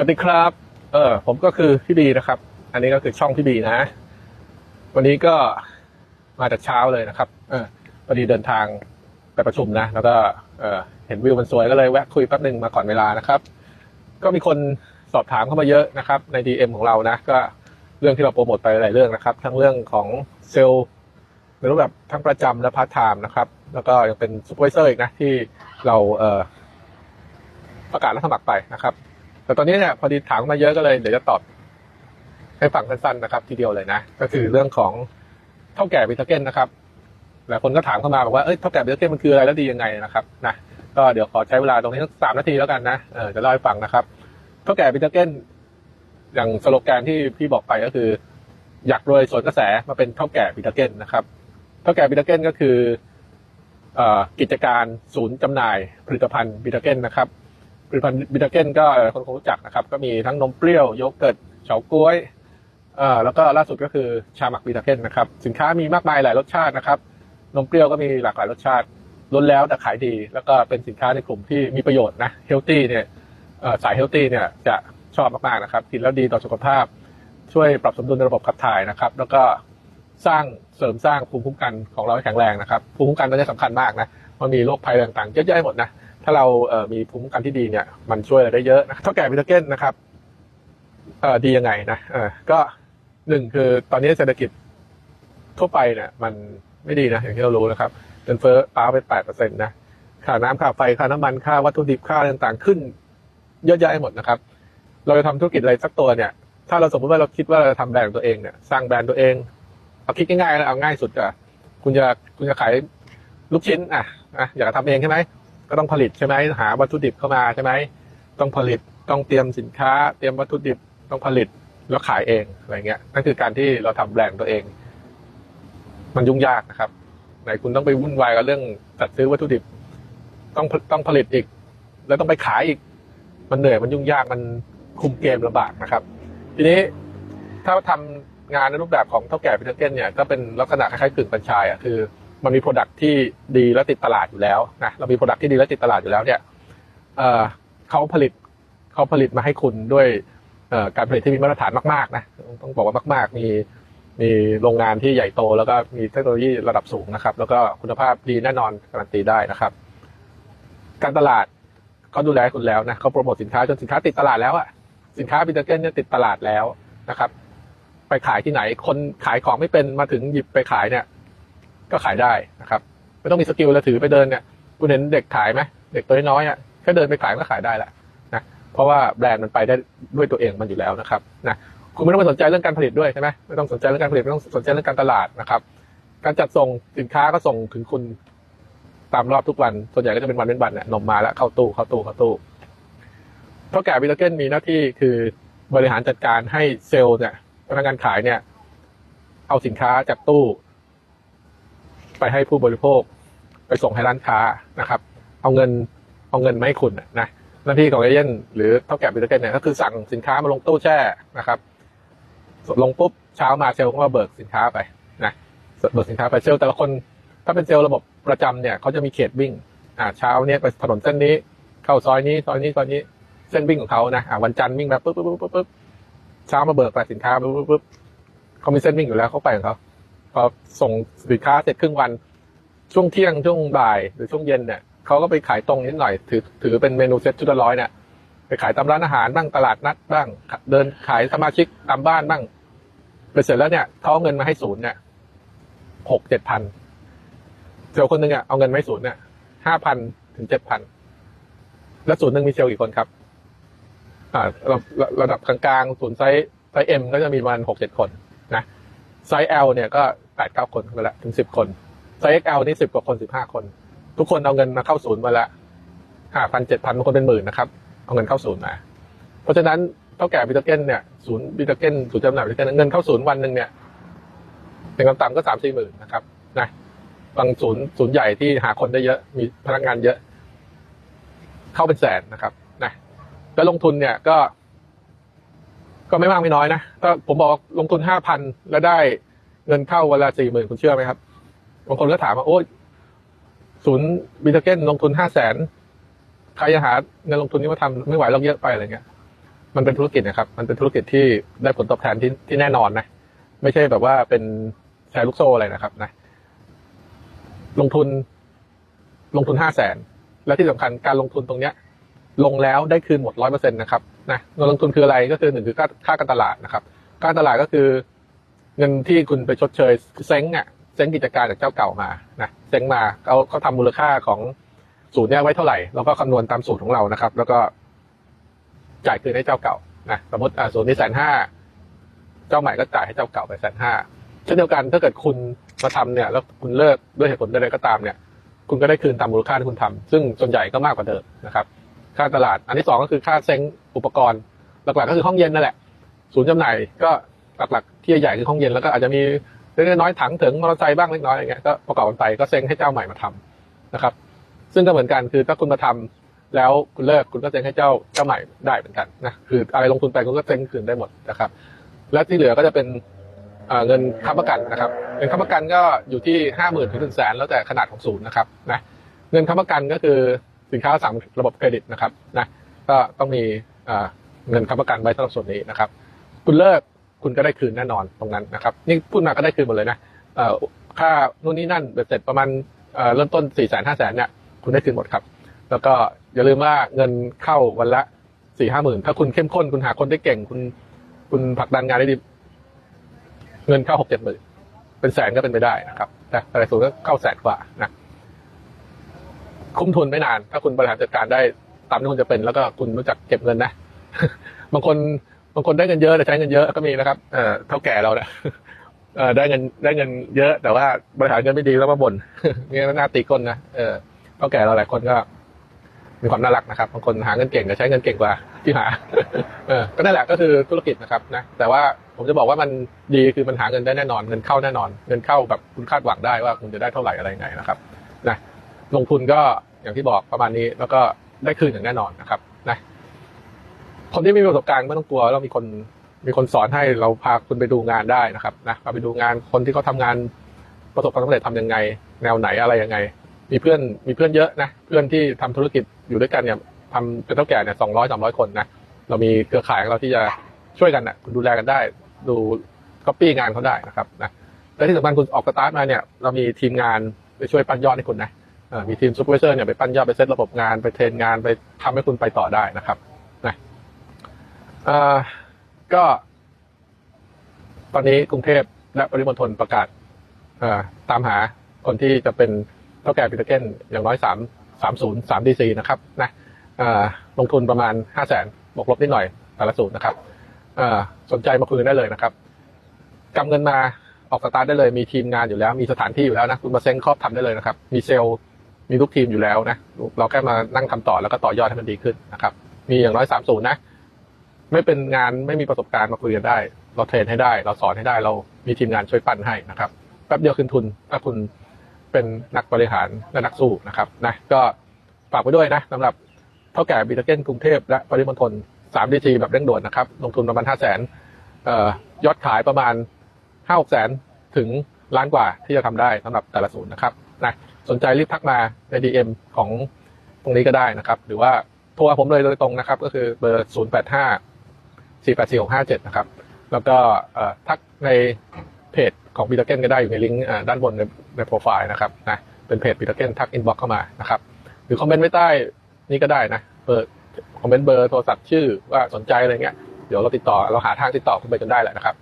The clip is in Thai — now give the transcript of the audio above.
วัสดีครับ เออ ผมก็คือพี่บีนะครับ อันนี้ก็คือช่องพี่บีนะ วันนี้ก็มาจากเช้าเลยนะครับ เออพอดีเดินทางไปประชุมนะ แล้วก็ เออเห็นวิวมันสวยก็เลยแวะคุยแป๊บหนึ่งมาก่อนเวลานะครับ ก็มีคนสอบถามเข้ามาเยอะนะครับ ใน DM ของเรานะ ก็เรื่องที่เราโปรโมทไปหลายเรื่องนะครับ ทั้งเรื่องของเซลล์ในรูปแบบทั้งประจำและพาร์ทไทม์นะครับ แล้วก็ยังเป็นซูเปอร์วิเซอร์อีกนะที่เราเออประกาศรับสมัครไปนะครับ แต่ตอนนี้เนี่ยพอดีถามมาเยอะก็เลยเดี๋ยวจะตอบให้ฟังสั้นๆนะครับ ทีเดียวเลยนะ ก็คือเรื่องของเท่าแก่บิทเกนนะครับหลายคนก็ถามเข้ามาบอกว่าเอ้ยเท่าแก่บิทเกนมันคืออะไรแล้วดียังไงนะครับนะก็เดี๋ยวขอใช้เวลาตรงนี้สักสามนาทีแล้วกันนะเออจะเล่าให้ฟังนะครับ เท่าแก่บิทเกนอย่างสโลแกนที่พี่บอกไปก็คือ อยากรวยสวนกระแสมาเป็นเท่าแก่บิทเกนนะครับ เท่าแก่บิทเกนก็คือกิจการศูนย์จำหน่ายผลิตภัณฑ์บิทเกนนะครับ ผลิตภัณฑ์บิทาเกนก็หลายคนคงรู้จักนะครับ ก็มีทั้งนมเปรี้ยวโยเกิร์ตเฉาก๊วยเอ่อแล้วก็ล่าสุดก็คือชาหมักบิทาเกนนะครับ สินค้ามีมากมายหลายรสชาตินะครับ นมเปรี้ยวก็มีหลากหลายรสชาติล้นแล้วแต่ขายดี แล้วก็เป็นสินค้าในกลุ่มที่มีประโยชน์นะเฮลตี้เนี่ยสายเฮลตี้เนี่ยจะชอบมากๆนะครับกินแล้วดีต่อสุขภาพ ช่วยปรับสมดุลในระบบขับถ่ายนะครับ แล้วก็สร้างเสริมสร้างภูมิคุ้มกันของเราให้แข็งแรงนะครับภูมิคุ้มกันตัวนี้สำคัญมากนะมันมีโรคภัยต่างๆเยอะแยะหมดนะ ถ้าเราเอ่อมีภูมิคุ้มกันที่ดีเนี่ย มันช่วยอะไรได้เยอะนะเท่าแก่วิตาเกนนะครับเอ่อดียังไงนะเออก็หนึ่งคือตอนนี้เศรษฐกิจทั่วไปเนี่ยมันไม่ดีนะอย่างที่เรารู้นะครับเงินเฟ้อป้าไปแปดเปอร์เซ็นต์นะค่าน้ำค่าไฟค่าน้ำมันค่าวัตถุดิบค่าต่างๆ ขึ้น เยอะแยะหมดนะครับ เราจะทำธุรกิจอะไรสักตัวเนี่ย ถ้าเราสมมติว่าเราคิดว่าเราจะทำแบรนด์ของตัวเองเนี่ยสร้างแบรนด์ตัวเองเอาคิดง่ายๆนะเอาง่ายสุดอะคุณจะคุณจะขายลูกชิ้นอะอะอยากจะทำเองใช่ไหม ก็ต้องผลิตใช่ไหมหาวัตถุดิบเข้ามาใช่ไหมต้องผลิตต้องเตรียมสินค้า เตรียมวัตถุดิบต้องผลิตแล้วขายเองอะไรเงี้ยนั่นคือการที่เราทำแบรนด์ตัวเอง มันยุ่งยากนะครับ ไหนคุณต้องไปวุ่นวายกับเรื่องจัดซื้อวัตถุดิบ ต้องต้องผลิตอีก แล้วต้องไปขายอีก มันเหนื่อยมันยุ่งยากมันคุมเกมลำบากนะครับ ทีนี้ถ้าทำงานในรูปแบบของเท่าแก่พิเทเก้นเนี่ยก็เป็นลักษณะคล้ายๆกึ่งบัญชายอะคือ มันมีโปรดักที่ดีและติดตลาดอยู่แล้วนะเรามีโปรดักที่ดีและติดตลาดอยู่แล้วเนี่ยเเขาผลิตเขาผลิตมาให้คุณด้วยการผลิตที่มีมาตรฐานมากๆนะต้องบอกว่ามาก ๆ มีมีโรงงานที่ใหญ่โต แล้วก็มีเทคโนโลยีระดับสูงนะครับ แล้วก็คุณภาพดีแน่นอนการันตีได้นะครับ การตลาดเขาดูแลคุณแล้วนะเขาโปรโมทสินค้าจนสินค้าติดตลาดแล้วอะสินค้าบิตเกนเนี่ยติดตลาดแล้วนะครับ ไปขายที่ไหน คนขายของไม่เป็นมาถึงหยิบไปขายเนี่ย ก็ขายได้นะครับไม่ต้องมีสกิลแล้วถือไปเดินเนี่ยคุณเห็นเด็กขายไหมเด็กตัวน้อยอะแค่เดินไปขายก็ขายได้แหละนะเพราะว่าแบรนด์มันไปได้ด้วยตัวเองมันอยู่แล้วนะครับนะคุณไม่ต้องไปสนใจเรื่องการผลิตด้วยใช่ไหมไม่ต้องสนใจเรื่องการผลิตไม่ต้องสนใจเรื่องการตลาดนะครับ การจัดส่งสินค้าก็ส่งถึงคุณตามรอบทุกวันส่วนใหญ่ก็จะเป็นวันเป็นวันเนี่ยนมมาแล้วเข้าตู้เข้าตู้เข้าตู้เท่าแก่บิลเกนมีหน้าที่คือบริหารจัดการให้เซลล์เนี่ยพนักงานขายเนี่ย เอาสินค้าจากตู้ ไปให้ผู้บริโภค ไปส่งให้ร้านค้านะครับ เอาเงินเอาเงินมาให้คุณนะหน้าที่ของเอเย่นหรือเท่าแก่บิลเกนเนี่ยก็คือสั่งสินค้ามาลงตู้แช่นะครับลงปุ๊บเช้ามาเซลก็มาเบิกสินค้าไปนะเบิกสินค้าไปเซลแต่ละคนถ้าเป็นเซลล์ระบบประจำเนี่ยเขาจะมีเขตวิ่งอ่าเช้าเนี่ยไปถนนเส้นนี้ เข้าซอยนี้ซอยนี้ซอยนี้เส้นวิ่งของเขานะอ่าวันจันทร์วิ่งแบบปุ๊บปุ๊บปุ๊บปุ๊บปุ๊บเช้ามาเบิกไปสินค้าปุ๊บปุ๊บปุ๊บเขามีเส้นวิ่งอยู่แล้วเขาไปของเขา อส่งสินค้าเสร็จครึ่งวัน ช่วงเที่ยงช่วงบ่ายหรือช่วงเย็นเนี่ยเขาก็ไปขายตรงนิดหน่อย ถือถือเป็นเมนูเซ็ตชุดละร้อยเนี่ยไปขายตามร้านอาหารบ้างตลาดนัดบ้าง เดินขายสมาชิกตามบ้านบ้างไปเสร็จแล้วเนี่ยเขาเอาเงินมาให้ศูนย์เนี่ยหกเจ็ดพันเซลคนหนึ่งอะเอาเงินไมาให้ศูนย์เนี่ยห้าพันถึงเจ็ดพันแล้วศูนย์หนึ่งมีเซลกี่คนครับ อ่าระระระดับกลางๆศูนย์ไซส์ไซส์เอ็มก็จะมีประมาณหกเจ็ดคน ไซส์ L เนี่ยก็แปดเก้าคนไปละถึงสิบคน ไซส์ XL นี่สิบกว่าคนสิบห้าคน ทุกคนเอาเงินมาเข้าศูนย์มาละห้าพันเจ็ดพันบางคนเป็นหมื่นนะครับเอาเงินเข้าศูนย์มา เพราะฉะนั้นเท่าแก่บิตเก้นเนี่ยศูนย์บิตเก้นศูนย์จำหน่ายบิตเก้นเงินเข้าศูนย์วันหนึ่งเนี่ยเป็นกำต่ำก็สามสี่หมื่นนะครับนะบางศูนย์ศูนย์ใหญ่ที่หาคนได้เยอะมีพนักงานเยอะ เข้าเป็นแสนนะครับนะแล้วลงทุนเนี่ยก็ ก็ไม่มากไม่น้อยนะถ้าผมบอกลงทุนห้าพันแล้วได้เงินเข้าวันละสี่หมื่นคุณเชื่อไหมครับบางคนก็ถามว่าโอ้ยศูนย์บิตเกนลงทุนห้าแสนใครจะหาเงินลงทุนนี้มาทำไม่ไหวเราเยอะไปอะไรเงี้ย มันเป็นธุรกิจนะครับ มันเป็นธุรกิจที่ได้ผลตอบแทนที่ที่แน่นอนนะ ไม่ใช่แบบว่าเป็นแชร์ลูกโซ่อะไรนะครับนะ ลงทุนลงทุนห้าแสนและที่สำคัญการลงทุนตรงเนี้ย ลงแล้วได้คืนหมดร้อยเปอร์เซ็นต์นะครับนะเงินลงทุนคืออะไรก็คือหนึ่งคือค่าค่าการตลาดนะครับค่าการตลาดก็คือ เงินที่คุณไปชดเชยเซ้งอะเซ้งกิจการจากเจ้าเก่ามานะเซ้งมาเขาเขาทำมูลค่าของสูตรเนี้ยไว้เท่าไหร่เราก็คำนวณตามสูตรของเรานะครับ แล้วก็จ่ายคืนให้เจ้าเก่านะสมมติอ่าสูตรนี้แสนห้าเจ้าใหม่ก็จ่ายให้เจ้าเก่าไปแสนห้าเช่นเดียวกันถ้าเกิดคุณมาทำเนี่ย แล้วคุณเลิกด้วยเหตุผลใดๆก็ตามเนี่ย คุณก็ได้คืนตามมูลค่าที่คุณทำซึ่งส่วนใหญ่ก็มากกว่าเดิมนะครับ ค่าตลาด อันที่สองก็คือค่าเซ้งอุปกรณ์ หลักๆก็คือห้องเย็นนั่นแหละ ศูนย์จำหน่ายก็หลักๆที่ใหญ่คือห้องเย็นแล้วก็อาจจะมีเล็กน้อยถังถึงมอเตอร์ไซค์บ้างเล็กน้อยอะไรเงี้ยก็ประกอบกันไปก็เซ้งให้เจ้าใหม่มาทำนะครับ ซึ่งก็เหมือนกันคือถ้าคุณมาทำแล้วคุณเลิกคุณก็เซ้งให้เจ้าเจ้าใหม่ได้เหมือนกันนะคืออะไรลงทุนไปคุณก็เซ้งคืนได้หมดนะครับ และที่เหลือก็จะเป็นเอ่อเงินค้ำประกันนะครับเงินค้ำประกันก็อยู่ที่ห้าหมื่นถึงหนึ่งแสนแล้วแต่ขนาดของศูนย์นะครับนะเงินค้ำประกันก็คือ สินค้าสั่งระบบเครดิตนะครับนะก็ต้องมีเงินค้ำประกันไว้สำหรับส่วนนี้นะครับ คุณเลิกคุณก็ได้คืนแน่นอนตรงนั้นนะครับนี่พูดมาก็ได้คืนหมดเลยนะเอ่อค่านู่นนี่นั่นเบ็ดเสร็จประมาณเอ่อเริ่มต้นสี่แสนห้าแสนเนี่ยคุณได้คืนหมดครับ แล้วก็อย่าลืมว่าเงินเข้าวันละสี่ห้าหมื่นถ้าคุณเข้มข้นคุณหาคนได้เก่ง คุณคุณผลักดันงานได้ดี เงินเข้าหกเจ็ดหมื่นเป็นแสนก็เป็นไปได้นะครับแต่แต่สูงก็เข้าแสนกว่านะ คุ้มทุนไม่นาน ถ้าคุณบริหารจัดการได้ตามที่คุณจะเป็น แล้วก็คุณรู้จักเก็บเงินนะ บางคนบางคนได้เงินเยอะแต่ใช้เงินเยอะก็มีนะครับเอ่อเท่าแก่เราเนี่ยเออได้เงินได้เงินเยอะ แต่ว่าบริหารเงินไม่ดีแล้วมาบ่นเนี่ยน่าตีก้นนะเออเท่าแก่เราหลายคนก็ มีความน่ารักนะครับบางคนหาเงินเก่งแต่ใช้เงินเก่งกว่าที่หา เออก็นั่นแหละก็คือธุรกิจนะครับนะแต่ว่าผมจะบอกว่ามันดีคือมันหาเงินได้แน่นอนเงินเข้าแน่นอน เงินเข้าแบบคุณคาดหวังได้ว่าคุณจะได้เท่าไหร่อะไรยังไงนะครับนะลงทุนก็ อย่างที่บอกประมาณนี้ แล้วก็ได้คืนอย่างแน่นอนนะครับนะคนที่ไม่มีประสบการณ์ไม่ต้องกลัวเรามีคนมีคนสอนให้เราพาคุณไปดูงานได้นะครับนะพาไปดูงานคนที่เขาทำงานประสบความสำเร็จทำยังไง แนวไหนอะไรยังไง มีเพื่อนมีเพื่อนเยอะนะเพื่อนที่ทำธุรกิจอยู่ด้วยกันเนี่ยทำเป็นเท่าแก่เนี่ยสองร้อยสามร้อยคนนะเรามีเครือข่ายของเราที่จะช่วยกันนะดูแลกันได้ ดูก๊อปปี้งานเขาได้นะครับนะและที่สำคัญคุณออกสตาร์ทมาเนี่ย เรามีทีมงานไปช่วยปั้นยอดให้คุณนะเมีทีมซูเปอร์เซอร์เนี่ยไปปั้นยอดไปเซตระบบงานไปเทรนงานไปทำให้คุณไปต่อได้นะครับนะก็ ตอนนี้กรุงเทพและปริมณฑลประกาศตามหาคนที่จะเป็นเท่าแก่พิทเกนอย่างน้อยสามสามศูนย์สามดีซีนะครับนะลงทุนประมาณห้าแสนบวกลบนิดหน่อยแต่ละสูตรนะครับสนใจมาคุยกันได้เลยนะครับกำเงินมาออกสตาร์ทได้เลยมีทีมงานอยู่แล้ว มีสถานที่อยู่แล้วนะ คุณมาเซ็งครอบทำได้เลยนะครับ มีเซลล์ มีลูกทีมอยู่แล้วนะ เราแค่มานั่งทำต่อแล้วก็ต่อยอดให้มันดีขึ้นนะครับ มีอย่างน้อยสามศูนย์นะ ไม่เป็นงานไม่มีประสบการณ์มาคุยกันได้ เราเทรนให้ได้ เราสอนให้ได้ เรามีทีมงานช่วยปั้นให้นะครับแป๊บเดียวคืนทุน ถ้าคุณเป็นนักบริหารและนักสู้นะครับนะก็ฝากไว้ด้วยนะสำหรับเท่าแก่บีตเกนกรุงเทพและปริมณฑล3 DC แบบเร่งด่วนนะครับ ลงทุนประมาณ5 0 0 0 0นยอดขายประมาณ5 6แสนถึงล้านกว่าที่จะทำได้สำหรับแต่ละศูนย์นะครับนะ สนใจรีบทักมาใน DM ของตรงนี้ก็ได้นะครับ หรือว่าโทรหาผมเลยโดยตรงนะครับ ก็คือเบอร์ 0 8 5 4 8 4 6 5 7 นะครับ แล้วก็ทักในเพจของปีเตอร์เกนก็ได้อยู่ในลิงก์ด้านบนในในโปรไฟล์นะครับนะเป็นเพจปีเตอร์เกนทักอินบ็อกเข้ามานะครับหรือคอมเมนต์ไว้ใต้นี่ก็ได้นะเปิดคอมเมนต์เบอร์โทรศัพท์ชื่อว่าสนใจอะไรเงี้ยเดี๋ยวเราติดต่อเราหาทางติดต่อคุณไปจนได้แหละนะครับ